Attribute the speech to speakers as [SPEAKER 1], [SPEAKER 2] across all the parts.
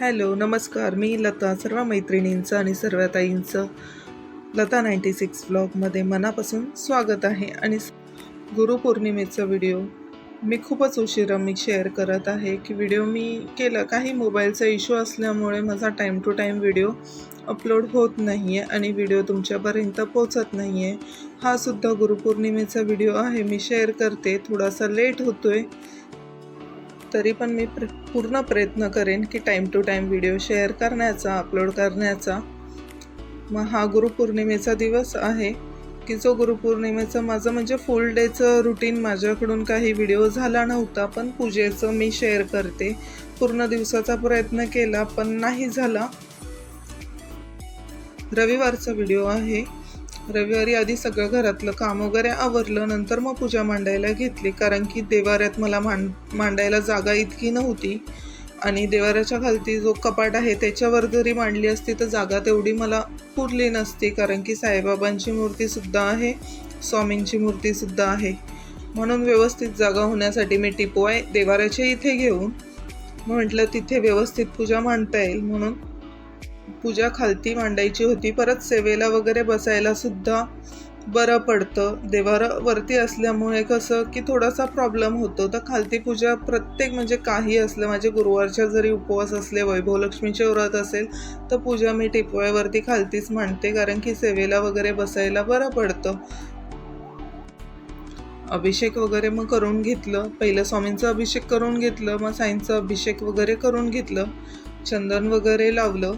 [SPEAKER 1] Hello नमस्कार. मी लता सर्व मैत्रिणींचं आणि सर्व ताईंचं लता नाईंटी सिक्स ब्लॉगमध्ये मनापासून स्वागत आहे. आणि गुरुपौर्णिमेचा व्हिडिओ मी खूपच उशिरा मी शेअर करत आहे की व्हिडिओ मी केला. काही मोबाईलचा इश्यू असल्यामुळे माझा time to time video upload होत नाही आहे आणि व्हिडिओ तुमच्यापर्यंत पोचत नाही आहे हा सुद्धा गुरुपौर्णिमेचा व्हिडिओ आहे. मी शेअर करते. थोडासा लेट होतो आहे तरी पण मी प्र पूर्ण प्रयत्न करेन की time to time video share करण्याचा अपलोड करण्याचा. मग हा गुरुपौर्णिमेचा दिवस आहे की जो गुरुपौर्णिमेचं माझं म्हणजे फुल डेचं रुटीन माझ्याकडून काही व्हिडिओ झाला नव्हता पण पूजेचं मी शेअर करते. पूर्ण दिवसाचा प्रयत्न केला पण नाही झाला. रविवारचा व्हिडिओ आहे. रविवारी आधी सगळं घरातलं काम वगैरे आवरलं नंतर मग पूजा मांडायला घेतली. कारण की देवाऱ्यात मला मांड मांडायला जागा इतकी नव्हती. आणि देवाऱ्याच्या खालती जो कपाट आहे त्याच्यावर जरी मांडली असती तर जागा तेवढी मला पुरली नसती. कारण की साईबाबांची मूर्तीसुद्धा आहे स्वामींची मूर्तीसुद्धा आहे. म्हणून व्यवस्थित जागा होण्यासाठी मी टिपवाय देवाऱ्याच्या इथे घेऊन. म्हटलं तिथे व्यवस्थित पूजा मांडता येईल म्हणून पूजा खालती मांडायची होती. परत सेवेला वगैरे बसायला सुद्धा बरं पडतं. देवार वरती असल्यामुळे कसं की थोडासा प्रॉब्लेम होतो. तर खालती पूजा प्रत्येक म्हणजे काही असलं माझे गुरुवारच्या जरी उपवास असले वैभवलक्ष्मीचे व्रत असेल तर पूजा मी टिपवायवरती खालतीच मांडते. कारण की सेवेला वगैरे बसायला बरं पडतं. अभिषेक वगैरे मग करून घेतलं. पहिलं स्वामींचा अभिषेक करून घेतलं. मग साईंचा अभिषेक वगैरे करून घेतलं. चंदन वगैरे लावलं.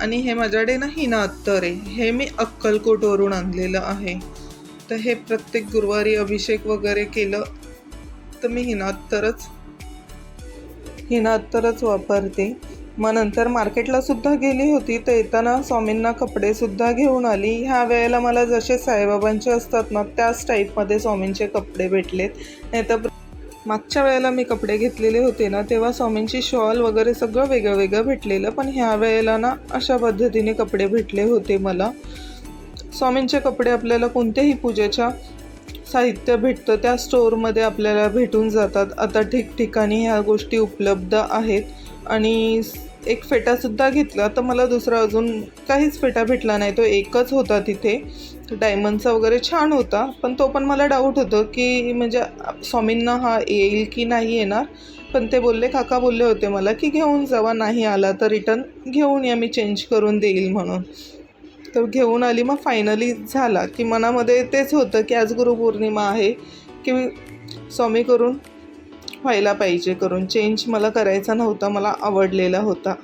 [SPEAKER 1] आणि हे माझ्याकडे ना अत्तर आहे हे मी अक्कलकोटवरून आणलेलं आहे. तर हे प्रत्येक गुरुवारी अभिषेक वगैरे केलं तर मी हिना अत्तरच हिना अत्तरच वापरते. मग नंतर मार्केटला सुद्धा गेली होती. तर येताना स्वामींना कपडे सुद्धा घेऊन आली. ह्या वेळेला मला जसे साईबाबांचे असतात ना त्याच टाईपमध्ये स्वामींचे कपडे भेटलेत. नाही तर मागच्या वेळेला मी कपडे घेतलेले होते ना तेव्हा स्वामींची शॉल वगैरे सगळं वेगळं वेगळं भेटलेलं. पण ह्या वेळेला ना अशा पद्धतीने कपडे भेटले होते मला. स्वामींचे कपडे आपल्याला कोणत्याही पूजेच्या साहित्य भेटतं त्या स्टोअरमध्ये आपल्याला भेटून जातात. आता ठिकठिकाणी ह्या गोष्टी उपलब्ध आहेत. आणि एक फेटासुद्धा घेतला तर मला दुसरा अजून काहीच फेटा भेटला नाही. तो एकच होता तिथे. डायमंडचा वगैरे छान होता पण तो पण मला डाऊट होतं की म्हणजे स्वामींना हा येईल की नाही येणार? पण ते बोलले काका बोलले होते मला की घेऊन जावा नाही आला तर रिटर्न घेऊन या मी चेंज करून देईल म्हणून. तर घेऊन आली मग फायनली झाला की मनामध्ये तेच होतं की आज गुरुपौर्णिमा आहे की स्वामी करून व्हायला पाहिजे करून. चेंज मला करायचा नव्हता मला आवडलेला होता.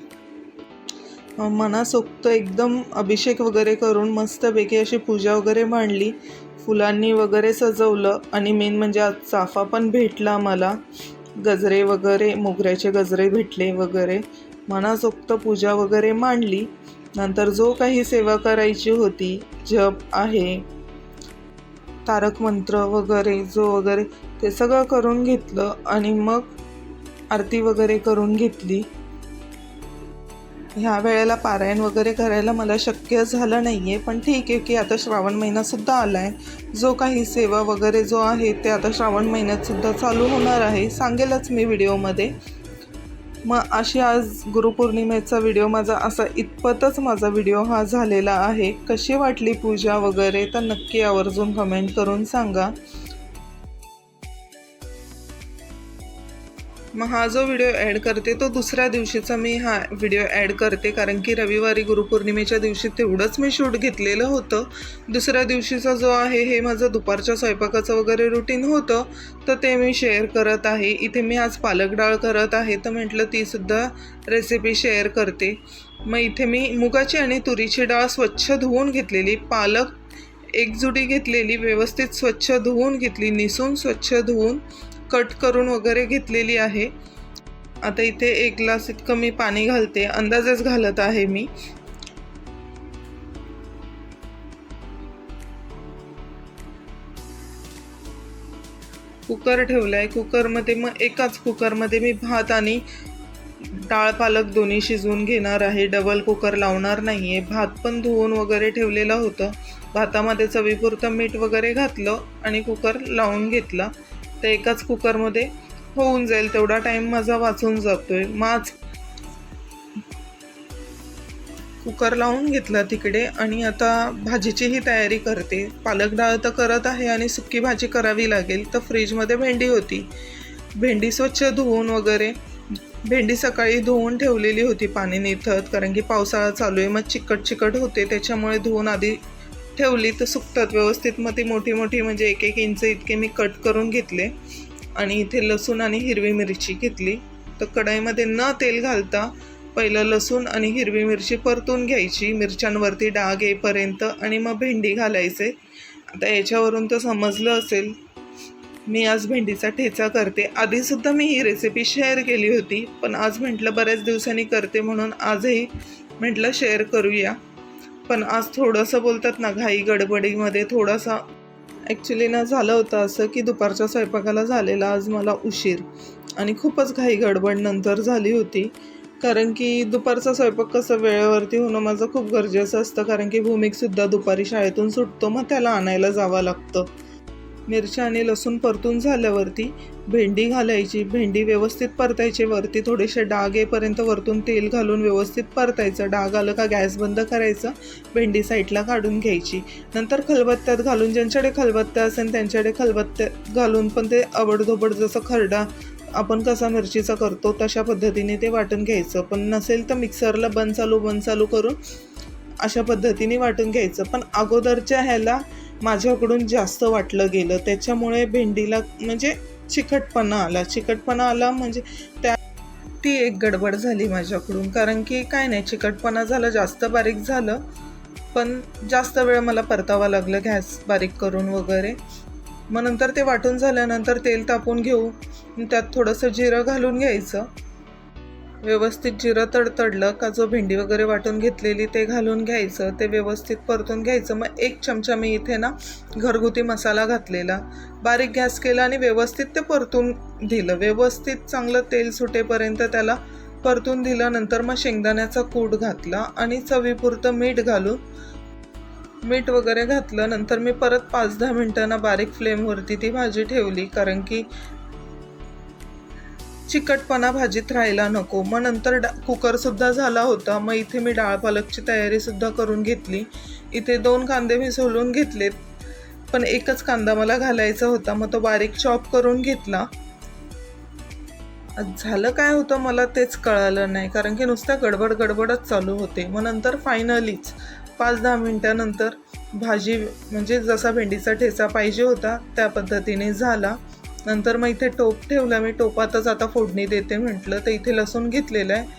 [SPEAKER 1] मनासोक्त एकदम अभिषेक वगैरे करून मस्तपैकी अशी पूजा वगैरे मांडली. फुलांनी वगैरे सजवलं आणि मेन म्हणजे आज चाफा पण भेटला मला. गजरे वगैरे मोगऱ्याचे गजरे भेटले वगैरे. मनासोक्त पूजा वगैरे मांडली. नंतर जो काही सेवा करायची होती जप आहे तारक मंत्र वगैरे जो वगैरे ते सगळं करून घेतलं आणि मग आरती वगैरे करून घेतली. ह्या वेळेला पारायण वगैरे करायला मला शक्य झालं नाही आहे पण ठीक आहे की आता श्रावण महिनासुद्धा आला आहे जो काही सेवा वगैरे जो आहे ते आता श्रावण महिन्यातसुद्धा चालू होणार आहे. सांगेलच मी व्हिडिओमध्ये. मग अशी आज गुरुपौर्णिमेचा व्हिडिओ माझा असा इतपतच माझा व्हिडिओ हा झालेला आहे. कशी वाटली पूजा वगैरे? तर नक्की आवर्जून कमेंट करून सांगा. मग हा जो व्हिडिओ ॲड करते तो दुसऱ्या दिवशीचा मी हा व्हिडिओ ॲड करते. कारण की रविवारी गुरुपौर्णिमेच्या दिवशी तेवढंच मी शूट घेतलेलं होतं. दुसऱ्या दिवशीचा जो आहे हे माझं दुपारच्या स्वयंपाकाचं वगैरे रुटीन होतं. तर ते मी शेअर करत आहे. इथे मी आज पालक डाळ करत आहे. तर म्हटलं तीसुद्धा रेसिपी शेअर करते. मग इथे मी मुगाची आणि तुरीची डाळ स्वच्छ धुवून घेतलेली. पालक एकजुडी घेतलेली व्यवस्थित स्वच्छ धुवून घेतली निसून स्वच्छ धुवून. कट करून वगैरे घेतलेली आहे. आता इथे एक ग्लास इतकं मी पाणी घालते. अंदाजेच घालत आहे मी. कुकर ठेवला आहे कुकरमध्ये मग एकाच कुकरमध्ये मी भात आणि डाळ पालक दोन्ही शिजवून घेणार आहे. डबल कुकर लावणार नाही आहे भात पण धुवून वगैरे ठेवलेलं होतं. भातामध्ये चवीपुरतं मीठ वगैरे घातलं आणि कुकर लावून घेतला. तर एकाच कुकरमध्ये होऊन जाईल. तेवढा टाईम माझा वाचून जातो आहे मग कुकर लावून घेतला तिकडे आणि आता भाजीचीही तयारी करते. पालक डाळ तर करत आहे आणि सुकी भाजी करावी लागेल. तर फ्रीजमध्ये भेंडी होती. भेंडी स्वच्छ धुवून वगैरे भेंडी सकाळी धुवून ठेवलेली होती पाणी निथत कारण की पावसाळा चालू आहे मग चिकट चिकट होते. त्याच्यामुळे धुवून आधी ठेवली तर सुकतात व्यवस्थित. मग ती मोठी मोठी म्हणजे एक एक इंच इतके मी कट करून घेतले. आणि इथे लसूण आणि हिरवी मिरची घेतली. तर कढईमध्ये न तेल घालता पहिलं लसूण आणि हिरवी मिरची परतून घ्यायची. मिरच्यांवरती डाग येईपर्यंत आणि मग भेंडी घालायचे. आता याच्यावरून तर समजलं असेल. मी आज भेंडीचा ठेचा करते. आधीसुद्धा मी ही रेसिपी शेअर केली होती. पण आज म्हटलं बऱ्याच दिवसांनी करते म्हणून आजही म्हटलं शेअर करूया. पण आज थोडंसं बोलतात ना घाई गडबडीमध्ये थोडासा ॲक्च्युली ना झालं होतं असं की दुपारच्या स्वयंपाकाला झालेला आज मला उशीर. आणि खूपच घाई गडबड नंतर झाली होती. कारण की दुपारचा स्वयंपाक कसं वेळेवरती होणं माझं खूप गरजेचं असतं. कारण की भूमिकसुद्धा दुपारी शाळेतून सुटतो मग त्याला आणायला जावं लागतं. मिरच्या आणि लसूण परतून झाल्यावरती भेंडी घालायची. भेंडी व्यवस्थित परतायची. वरती थोडेसे डाग येईपर्यंत वरतून तेल घालून व्यवस्थित परतायचं. डाग आलं का गॅस बंद करायचं. भेंडी साईडला काढून घ्यायची. नंतर खलबत्त्यात घालून ज्यांच्याकडे खलबत्त्या असेल त्यांच्याकडे खलबत्त्यात घालून पण ते आवडधोबड जसं खरडा आपण कसा मिरचीचा करतो तशा पद्धतीने ते वाटून घ्यायचं. पण नसेल तर मिक्सरला बंद चालू बंद चालू करून अशा पद्धतीने वाटून घ्यायचं. पण अगोदरच्या ह्याला माझ्याकडून जास्त वाटलं गेलं. त्याच्यामुळे भेंडीला म्हणजे चिकटपणा आला. चिकटपणा आला म्हणजे त्या ती एक गडबड झाली माझ्याकडून. कारण की काय नाही चिकटपणा झालं जास्त बारीक झालं. पण जास्त वेळ मला परतावा लागलं गॅस बारीक करून वगैरे. मग नंतर ते वाटून झाल्यानंतर तेल तापून घेऊ. त्यात थोडंसं जिरं घालून घ्यायचं. व्यवस्थित जिरं तडतडलं का जो भेंडी वगैरे वाटून घेतलेली ते घालून घ्यायचं ते व्यवस्थित परतून घ्यायचं. मग एक चमचा मी इथे ना घरगुती मसाला घातलेला. बारीक गॅस केला आणि व्यवस्थित ते परतून दिलं. व्यवस्थित चांगलं तेल सुटेपर्यंत त्याला परतून दिलं. नंतर मग शेंगदाण्याचा कूट घातला आणि चवीपुरतं मीठ घालून मीठ वगैरे घातलं. नंतर मी परत पाच दहा मिनटांना बारीक फ्लेमवरती ती भाजी ठेवली. कारण की चिकटपणा भाजीत राहायला नको. मग नंतर डा कुकरसुद्धा झाला होता. मग इथे मी डाळ पालकची तयारीसुद्धा करून घेतली. इथे दोन कांदे मी सोलून घेतलेत. पण एकच कांदा मला घालायचा होता. मग तो बारीक चॉप करून घेतला. झालं काय होतं मला तेच कळालं नाही. कारण की नुसत्या गडबड गडबडच चालू होते. मग नंतर फायनलीच पाच दहा मिनटानंतर भाजी म्हणजे जसा भेंडीचा ठेचा पाहिजे होता त्या पद्धतीने झाला. नंतर मग इथे टोप ठेवला मी टोपातच आता फोडणी देते म्हटलं तर इथे लसूण घेतलेलं आहे.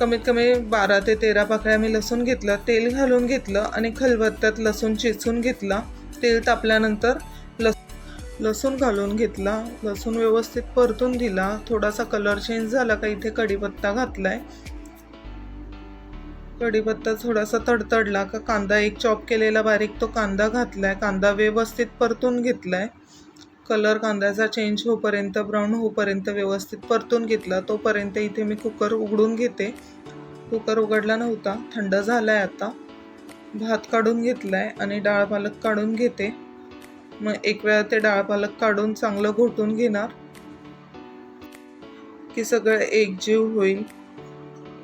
[SPEAKER 1] कमीत कमी बारा ते तेरा पाकळ्या मी लसूण घेतलं तेल घालून घेतलं आणि खलबत्त्यात लसूण चिचून घेतला. तेल तापल्यानंतर लस लसूण घालून घेतला लसूण व्यवस्थित परतून दिला. थोडासा कलर चेंज झाला का इथे कढीपत्ता घातलाय. कढीपत्ता थोडासा तडतडला का कांदा एक चॉप केलेला बारीक तो कांदा घातलाय. कांदा व्यवस्थित परतून घेतलाय. कलर कांद्याचा चेंज होईपर्यंत ब्राऊन होईपर्यंत व्यवस्थित परतून घेतला तोपर्यंत इथे मी कुकर उघडून घेते. कुकर उघडला नव्हता थंड झाला आहे आता. भात काढून घेतला आहे आणि डाळ पालक काढून घेते. मग एक वेळा ते डाळ पालक काढून चांगलं घोटून घेणार. की सगळं एकजीव होईल.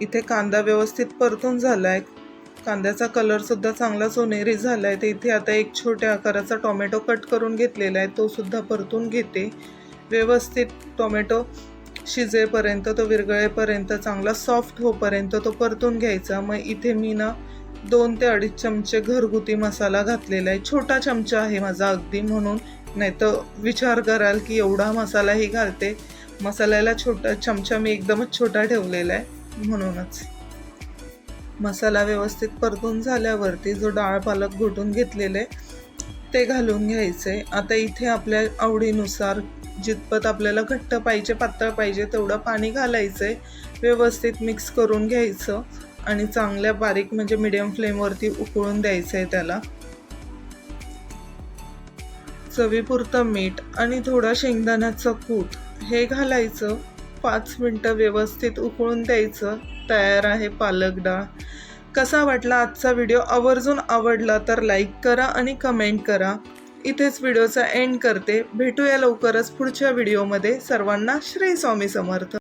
[SPEAKER 1] इथे कांदा व्यवस्थित परतून झाला आहे कांद्याचा कलरसुद्धा चांगला सोनेरी झाला आहे तर इथे आता एक छोट्या आकाराचा टोमॅटो कट करून घेतलेला आहे. तो सुद्धा परतून घेते. व्यवस्थित टोमॅटो शिजेपर्यंत तो विरगळेपर्यंत चांगला सॉफ्ट होपर्यंत तो परतून घ्यायचा. मग इथे मी ना दोन ते अडीच चमचे घरगुती मसाला घातलेला आहे. छोटा चमचा आहे माझा अगदी म्हणून. नाही तर विचार कराल की एवढा मसालाही घालते. मसाल्याला छोटा चमचा मी एकदमच छोटा ठेवलेला आहे. म्हणूनच. मसाला व्यवस्थित परतून झाल्यावरती जो डाळ पालक घोटून घेतलेले ते घालून घ्यायचे. आता इथे आपल्या आवडीनुसार जितपत आपल्याला घट्ट पाहिजे पातळ पाहिजे तेवढं पाणी घालायचं. आहे व्यवस्थित मिक्स करून घ्यायचं आणि चांगल्या बारीक म्हणजे मिडियम फ्लेमवरती उकळून द्यायचं आहे त्याला. चवीपुरतं मीठ आणि थोडा शेंगदाण्याचं कूट हे घालायचं. पाच मिनटं व्यवस्थित उकळून द्यायचं. तयार आहे पालक डाळ. कसा वाटला आजचा व्हिडिओ? आवर्जून आवडला तर लाईक करा आणि कमेंट करा. इथेच व्हिडिओचा एंड करते. भेटूया लवकरच पुढच्या व्हिडिओमध्ये सर्वांना श्री स्वामी समर्थ.